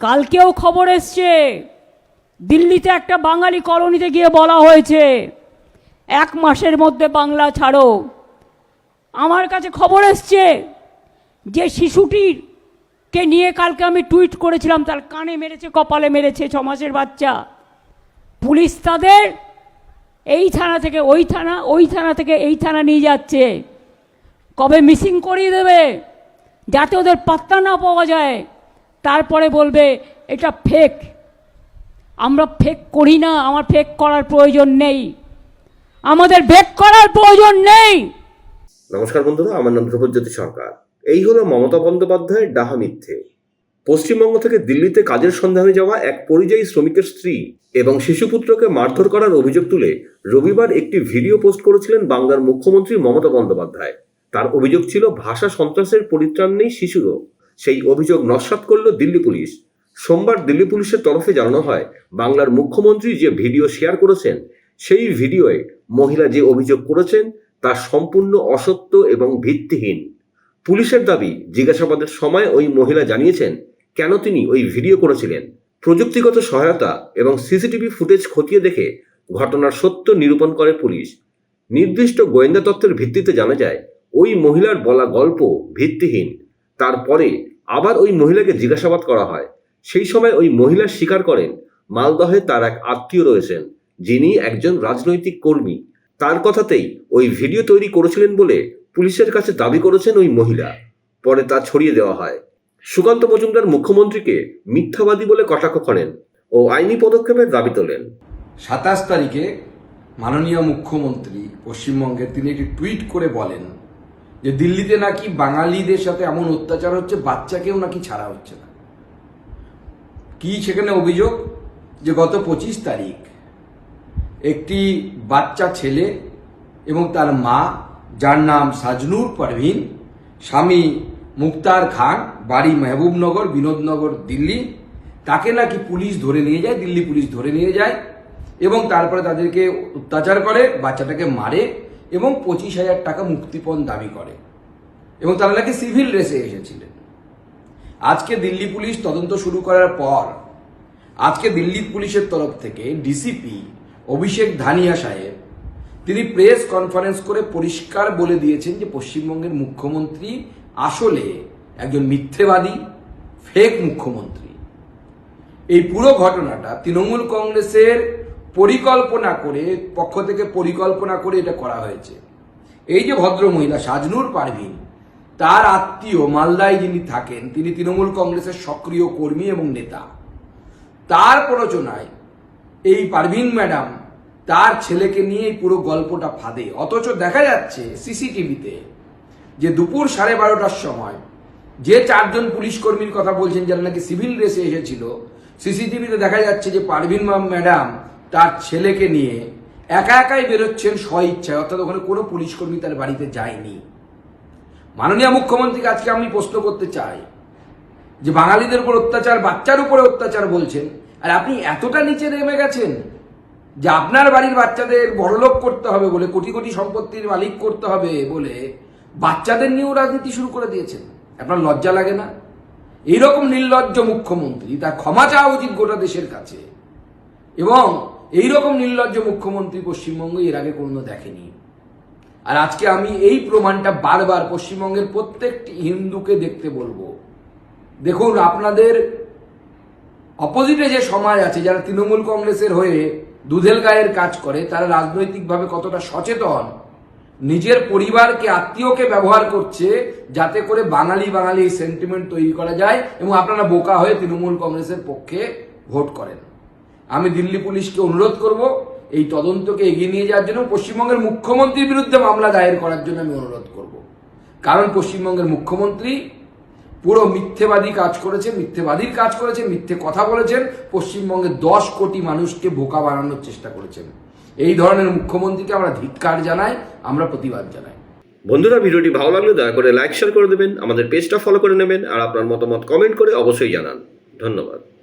কালকেও খবর এসছে, দিল্লিতে একটা বাঙালি কলোনিতে গিয়ে বলা হয়েছে, এক মাসের মধ্যে বাংলা ছাড়ো। আমার কাছে খবর এসছে যে শিশুটির কে নিয়ে কালকে আমি টুইট করেছিলাম, তার কানে মেরেছে, কপালে মেরেছে ছ মাসের বাচ্চা। পুলিশ তাদের এই থানা থেকে ওই থানা ওই থানা থেকে এই থানা নিয়ে যাচ্ছে। কবে মিসিং করিয়ে দেবে? যাতে ওদের পাত্তা না পাওয়া যায়। তারপরে বলবে, এটা ফেক আমরা ফেক করি না, আমার ফেক করার প্রয়োজন নেই। আমাদের ফেক করার প্রয়োজন নেই। নমস্কার বন্ধুরা, আমার নাম ধ্রুবজ্যোতি সরকার। এই হলো মমতা বন্দ্যোপাধ্যায়ের ডাহা মিথ্যে। পশ্চিমবঙ্গ থেকে দিল্লিতে কাজের সন্ধানে যাওয়া এক পরিযায়ী শ্রমিকের স্ত্রী এবং শিশুপুত্রকে মারধর করার অভিযোগ তুলে রবিবার একটি ভিডিও পোস্ট করেছিলেন বাংলার মুখ্যমন্ত্রী মমতা বন্দ্যোপাধ্যায়। তার অভিযোগ ছিল, ভাষা সন্ত্রাসের পরিত্রাণ নেই শিশুরও। সেই অভিযোগ নস্যাৎ করল দিল্লি পুলিশ। সোমবার দিল্লি পুলিশের তরফে জানানো হয়, বাংলার মুখ্যমন্ত্রী যে ভিডিও শেয়ার করেছেন, সেই ভিডিওয়ে মহিলা যে অভিযোগ করেছেন, তা সম্পূর্ণ অসত্য এবং ভিত্তিহীন। পুলিশের দাবি, জিজ্ঞাসাবাদের সময় ওই মহিলা জানিয়েছেন, কেন তিনি ওই ভিডিও করেছিলেন? প্রযুক্তিগত সহায়তা এবং সিসিটিভি ফুটেজ খতিয়ে দেখে ঘটনার সত্য নিরূপণ করে পুলিশ। নির্দিষ্ট গোয়েন্দা তত্ত্বের ভিত্তিতে জানা যায়, ওই মহিলার বলা গল্প ভিত্তিহীন। তারপরে আবার ওই মহিলাকে জিজ্ঞাসাবাদ করা হয়। সেই সময় ওই মহিলা স্বীকার করেন, মালদহে তার এক আত্মীয় রয়েছেন, যিনি একজন রাজনৈতিক কর্মী। তার কথাতেই ওই ভিডিও তৈরি করেছিলেন বলে পুলিশের কাছে দাবি করেছেন ওই মহিলা। পরে তা ছড়িয়ে দেওয়া হয়। সুকান্ত মজুমদার মুখ্যমন্ত্রীকে মিথ্যাবাদী বলে কটাক্ষ করেন ও আইনি পদক্ষেপের দাবি তোলেন। সাতাশ তারিখে মাননীয় মুখ্যমন্ত্রী পশ্চিমবঙ্গের তিনি একটি টুইট করে বলেন যে দিল্লিতে নাকি বাঙালিদের সাথে এমন অত্যাচার হচ্ছে, বাচ্চাকেও নাকি ছাড়া হচ্ছে না। কি সেখানে অভিযোগ? যে গত পঁচিশ তারিখ একটি বাচ্চা ছেলে এবং তার মা, যার নাম সাজনুর পারভিন, স্বামী মুক্তার খান, বাড়ি মেহবুবনগর, বিনোদনগর, দিল্লি, তাকে নাকি পুলিশ ধরে নিয়ে যায়, দিল্লি পুলিশ ধরে নিয়ে যায় এবং তারপরে তাদেরকে অত্যাচার করে, বাচ্চাটাকে মারে। এবং পঁচিশ হাজার টাকা মুক্তিপণ দাবি করে। এবং তারা নাকি সিভিল রেসে এসেছিলেন। আজকে দিল্লি পুলিশ তদন্ত শুরু করার পর, আজকে দিল্লি পুলিশের তরফ থেকে ডিসিপি অভিষেক ধানিয়া সাহেব, তিনি প্রেস কনফারেন্স করে পরিষ্কার বলে দিয়েছেন যে পশ্চিমবঙ্গের মুখ্যমন্ত্রী আসলে একজন মিথ্যেবাদী ফেক মুখ্যমন্ত্রী। এই পুরো ঘটনাটা তৃণমূল কংগ্রেসের পরিকল্পনা করে, পক্ষ থেকে পরিকল্পনা করে এটা করা হয়েছে। এই যে ভদ্র মহিলা, সাজনুর পারভিন, তার আত্মীয় মালদায় যিনি থাকেন, তিনি তৃণমূল কংগ্রেসের সক্রিয় কর্মী এবং নেতা। তার প্ররোচনায় এই পারভিন ম্যাডাম তার ছেলেকে নিয়ে পুরো গল্পটা ফাঁদে। অথচ দেখা যাচ্ছে সিসিটিভিতে যে দুপুর সাড়ে বারোটার সময় যে চারজন পুলিশ কর্মীর কথা বলছেন, যারা নাকি সিভিল ড্রেসে এসেছিল, সিসিটিভিতে দেখা যাচ্ছে যে পারভিন ম্যাডাম তার ছেলেকে নিয়ে একা একাই বেরোচ্ছেন স্ব ইচ্ছায় অর্থাৎ ওখানে কোনো পুলিশ কর্মী তার বাড়িতে যায়নি। মাননীয় মুখ্যমন্ত্রীকে আজকে আমি প্রশ্ন করতে চাই যে বাঙালিদের উপর অত্যাচার, বাচ্চার উপরে অত্যাচার বলছেন, আর আপনি এতটা নিচে নেমে গেছেন যে আপনার বাড়ির বাচ্চাদের বড়লোক করতে হবে বলে, কোটি কোটি সম্পত্তির মালিক করতে হবে বলে বাচ্চাদের নিয়েও রাজনীতি শুরু করে দিয়েছেন। আপনার লজ্জা লাগে না? এইরকম নির্লজ্জ মুখ্যমন্ত্রী, তার ক্ষমা চাওয়া উচিত গোটা দেশের কাছে। এবং এইরকম নির্লজ্জ মুখ্যমন্ত্রী পশ্চিমবঙ্গ এর আগে কোনো দেখেনি। আর আজকে আমি এই প্রমাণটা বারবার পশ্চিমবঙ্গের প্রত্যেকটি হিন্দুকে দেখতে বলব। দেখুন, আপনাদের অপোজিটে যে সমাজ আছে, যারা তৃণমূল কংগ্রেসের হয়ে দুধেল গায়ের কাজ করে, তারা রাজনৈতিকভাবে কতটা সচেতন, নিজের পরিবারকে, আত্মীয়কে ব্যবহার করছে যাতে করে বাঙালি বাঙালি সেন্টিমেন্ট তৈরি করা যায় এবং আপনারা বোকা হয়ে তৃণমূল কংগ্রেসের পক্ষে ভোট করেন। আমি দিল্লি পুলিশকে অনুরোধ করব, এই তদন্তকে এগিয়ে নিয়ে যাওয়ার জন্য পশ্চিমবঙ্গের মুখ্যমন্ত্রীর বিরুদ্ধে মামলা দায়ের করার জন্য আমি অনুরোধ করব। কারণ পশ্চিমবঙ্গের মুখ্যমন্ত্রী পুরো মিথ্যেবাদী কাজ করেছে মিথ্যেবাদীর কাজ করেছে মিথ্যে কথা বলেছেন, পশ্চিমবঙ্গের দশ কোটি মানুষকে বোকা বানানোর চেষ্টা করেছেন। এই ধরনের মুখ্যমন্ত্রীকে আমরা ধিক্কার জানাই, আমরা প্রতিবাদ জানাই। বন্ধুরা, ভিডিওটি ভালো লাগলে দয়া করে লাইক শেয়ার করে দেবেন, আমাদের পেজটা ফলো করে নেবেন, আর আপনার মতামত কমেন্ট করে অবশ্যই জানান। ধন্যবাদ।